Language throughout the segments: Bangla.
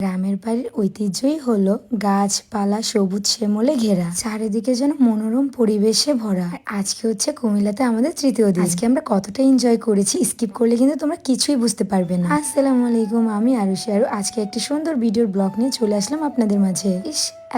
গ্রামের বাড়ির ঐতিহ্যই হলো গাছপালা, সবুজ শ্যামলে ঘেরা। চারিদিকে যেন মনোরম পরিবেশে ভরা। আজকে হচ্ছে কুমিল্লাতে আমাদের তৃতীয় দিন। আজকে আমরা কতটা এনজয় করেছি স্কিপ করলে কিন্তু তোমরা কিছুই বুঝতে পারবে না। আসসালামু আলাইকুম, আমি আরুষি আরু। আজকে একটি সুন্দর ভিডিওর ব্লগ নিয়ে চলে আসলাম আপনাদের মাঝে।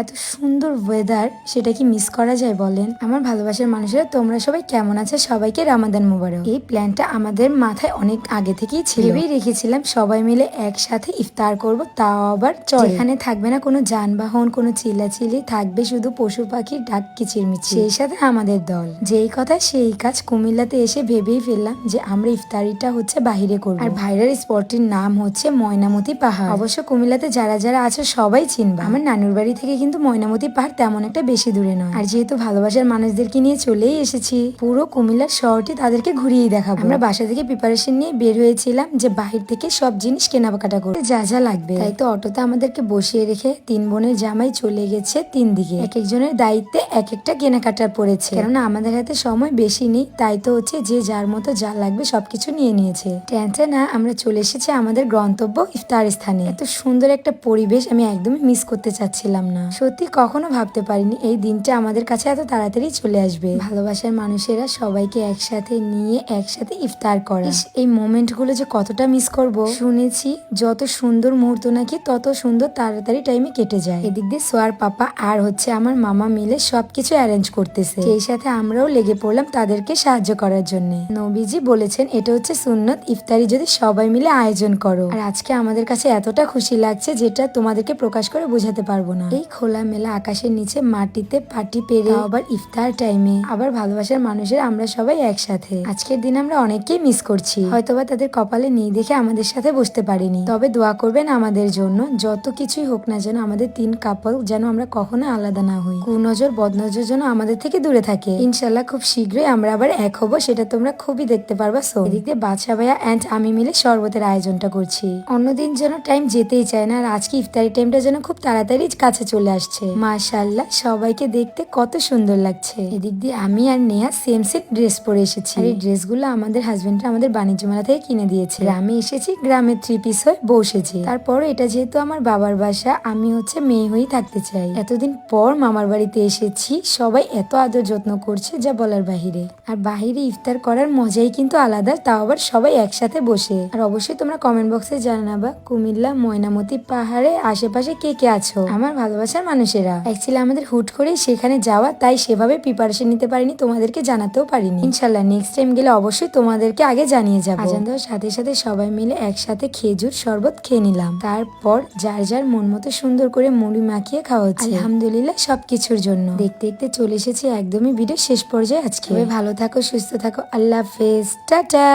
এত সুন্দর ওয়েদার সেটা কি মিস করা যায় বলেন? আমার ভালোবাসার মানুষেরা, তোমরা সবাই কেমন আছে? সবাইকে রামাদান মোবারক। এই প্ল্যানটা আমাদের মাথায় অনেক আগে থেকেই ছিল। ভেবেই রেখেছিলাম সবাই মিলে একসাথে ইফতার করব, তাও আবার চল। এখানে থাকবে না কোনো যানবাহন, কোনো চিল্লাচিল্লি, থাকবে শুধু পশু পাখির ডাক কিচিরমিচির। সেই সাথে আমাদের দল। যেই কথা সেই কাজ কুমিল্লাতে এসে ভেবেই ফেললাম যে আমরা ইফতারিটা হচ্ছে বাহিরে করব। আর ভাইরাল স্পটটির নাম হচ্ছে ময়নামতি পাহাড়। অবশ্য কুমিল্লাতে যারা যারা আছে সবাই চিনবা। আমার নানুর বাড়ি থেকে কিন্তু ময়নামতি পাহাড় তেমন একটা বেশি দূরে নয়। আর যেহেতু ভালোবাসার মানুষদেরকে নিয়ে চলেই এসেছি, পুরো কুমিল্লার শহরটি তাদেরকে ঘুরিয়ে দেখাবো। আমরা বাসা থেকে প্রিপারেশন নিয়ে বের হয়েছিলাম যে বাহির থেকে সব জিনিস কেনাকাটা করে যা যা লাগবে। তাই তো অটোতে আমাদেরকে বসিয়ে রেখে তিন বোনের জামাই চলে গেছে তিন দিকে। এক একজনের দায়িত্বে এক একটা কেনাকাটার পড়েছে। কেননা আমাদের হাতে সময় বেশি নেই, তাই তো হচ্ছে যে যার মতো যা লাগবে সবকিছু নিয়ে নিয়েছে। টেনশন না, আমরা চলে এসেছি আমাদের গন্তব্য ইফতার স্থানে। এত সুন্দর একটা পরিবেশ আমি একদমই মিস করতে চাচ্ছিলাম না। সত্যি কখনো ভাবতে পারিনি এই দিনটা আমাদের কাছে এত তাড়াতাড়ি চলে আসবে। ভালোবাসার মানুষেরা সবাইকে একসাথে নিয়ে একসাথে ইফতার করে। এই মোমেন্টগুলো যে কতটা মিস করব। শুনেছি, যত সুন্দর মুহূর্ত নাকি তত সুন্দর তাড়াতাড়ি টাইমে কেটে যায়। এদিক দিয়ে সোয়ার পাপা আর হচ্ছে আমার মামা মিলে সবকিছু অ্যারেঞ্জ করতেছে। সেই সাথে আমরাও লেগে পড়লাম তাদেরকে সাহায্য করার জন্য। নবীজি বলেছেন, এটা হচ্ছে সুন্নত, ইফতারি যদি সবাই মিলে আয়োজন করো। আর আজকে আমাদের কাছে এতটা খুশি লাগছে যেটা তোমাদেরকে প্রকাশ করে বোঝাতে পারব না। এই খোলা মেলা আকাশের নিচে মাটিতে পাটি পেরে আবার ইফতার টাইমে আবার ভালোবাসার মানুষের আমরা সবাই একসাথে। আজকের দিন আমরা অনেককেই মিস করছি। হয়তোবা তাদের কপালে নেই দেখে আমাদের সাথে বসতে পারিনি। তবে দোয়া করবেন আমাদের জন্য, যত কিছুই হোক না যেন আমাদের তিন কাপল যেন আমরা কখনো আলাদা না হই। কুনজর বদনজর যেন আমাদের থেকে দূরে থাকে। ইনশাল্লাহ খুব শীঘ্রই আমরা আবার এক হব, সেটা তোমরা খুবই দেখতে পারবা। সো এদিক দিয়ে বাদশা ভাইয়া অ্যান্ড আমি মিলে শরবতের আয়োজনটা করছি। অন্যদিন যেন টাইম যেতেই চায় না আর আজকে ইফতারি টাইমটা যেন খুব তাড়াতাড়ি কাছে চলে আসছে। মাশাল্লাহ সবাইকে দেখতে কত সুন্দর লাগছে। এদিক দিয়ে আমি আর নেহা সেম সেম ড্রেস পরে এসেছি। এই ড্রেসগুলো আমাদের হাজবেন্ডরা আমাদের বাণিজ্য মেলা থেকে কিনে দিয়েছে। গ্রামে এসেছি গ্রামের থ্রি পিস হয়ে বসেছি। তারপর এটা যেহেতু আমার বাবার বাসা, আমি হচ্ছে মেয়ে হয়েই থাকতে চাই। এতদিন পর মামার বাড়িতে এসেছি, সবাই এত আদর যত্ন করছে যা বলার বাহিরে। আর বাহিরে ইফতার করার মজাই কিন্তু আলাদা, তাও আবার সবাই একসাথে বসে। আর অবশ্যই তোমরা কমেন্ট বক্সে জানাবা, কুমিল্লা, ময়নামতি পাহাড়ে আশেপাশে কে কে আছো? আমার ভালোবাসার মানুষেরা। অ্যাকচুয়ালি আমাদের হুট করেই সেখানে যাওয়া, তাই সেভাবে প্রিপারেশন নিতে পারিনি, তোমাদেরকে জানাতেও পারিনি। ইনশাল্লাহ নেক্সট টাইম গেলে অবশ্যই তোমাদেরকে আগে জানিয়ে যাব। আজান দেওয়ার সাথে সাথে সবাই মিলে একসাথে খেজুর শরবত খেয়ে নিলাম। তারপর যার যার মন মতো সুন্দর করে মুড়ি মাখিয়ে খাওয়া হচ্ছে। আলহামদুলিল্লাহ, সবকিছুর জন্য। দেখতে দেখতে চলে এসেছি একদমই ভিডিও শেষ পর্যায়ে আজকে। ভালো থাকো, সুস্থ থাকো, আল্লাহ হাফেজ। টাটা!